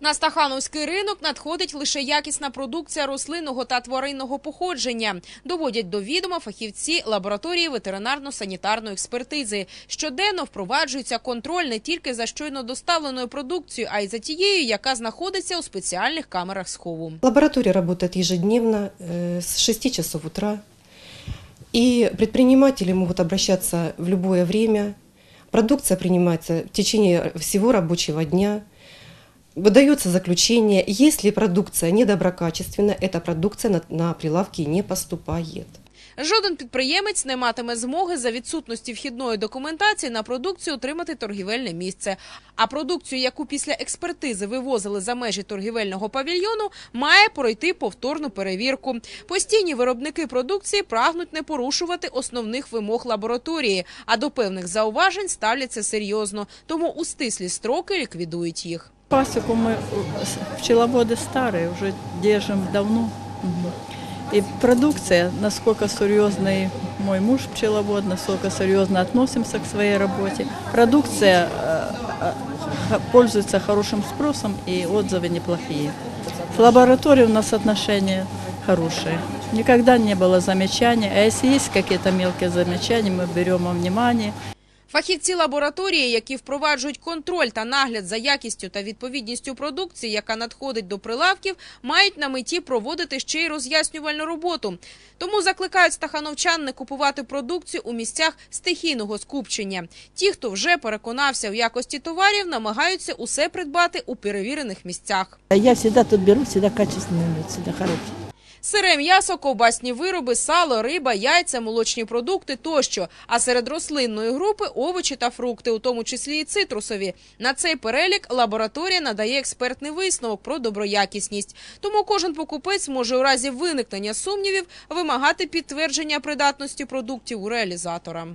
На Стахановський ринок надходить лише якісна продукція рослинного та тваринного походження. Доводять до відома фахівці лабораторії ветеринарно-санітарної експертизи. Щоденно впроваджується контроль не тільки за щойно доставленою продукцією, а й за тією, яка знаходиться у спеціальних камерах схову. Лаборатория работает ежедневно э, с 6 часов утра. И предприниматели могут обращаться в любое время. Продукция принимается в течение всего рабочего дня. Выдается заключение. Если продукция недоброкачественна, эта продукция на, на прилавки не поступает. Жоден підприємець не матиме змоги за відсутності вхідної документації на продукцію отримати торгівельне місце. А продукцію, яку після експертизи вивозили за межі торгівельного павільйону, має пройти повторну перевірку. Постійні виробники продукції прагнуть не порушувати основних вимог лабораторії, а до певних зауважень ставляться серйозно, тому у стислі строки ліквідують їх. Пасеку мы э, пчеловоды старые, уже держим давно. И продукция, насколько серьезный мой муж пчеловод, насколько серьезно относимся к своей работе. Продукция э, э, пользуется хорошим спросом и отзывы неплохие. С лабораторией у нас отношения хорошие. Никогда не было замечаний. А если есть какие-то мелкие замечания, мы берем во внимание. Фахівці лабораторії, які впроваджують контроль та нагляд за якістю та відповідністю продукції, яка надходить до прилавків, мають на меті проводити ще й роз'яснювальну роботу. Тому закликають стахановчан не купувати продукцію у місцях стихійного скупчення. Ті, хто вже переконався в якості товарів, намагаються усе придбати у перевірених місцях. Я всегда тут беру, всегда качественные, всегда хорошие. Сире м'ясо, ковбасні вироби, сало, риба, яйця, молочні продукти тощо. А серед рослинної групи овочі та фрукти, у тому числі і цитрусові. На цей перелік лабораторія надає експертний висновок про доброякісність. Тому кожен покупець може у разі виникнення сумнівів вимагати підтвердження придатності продуктів у реалізатора.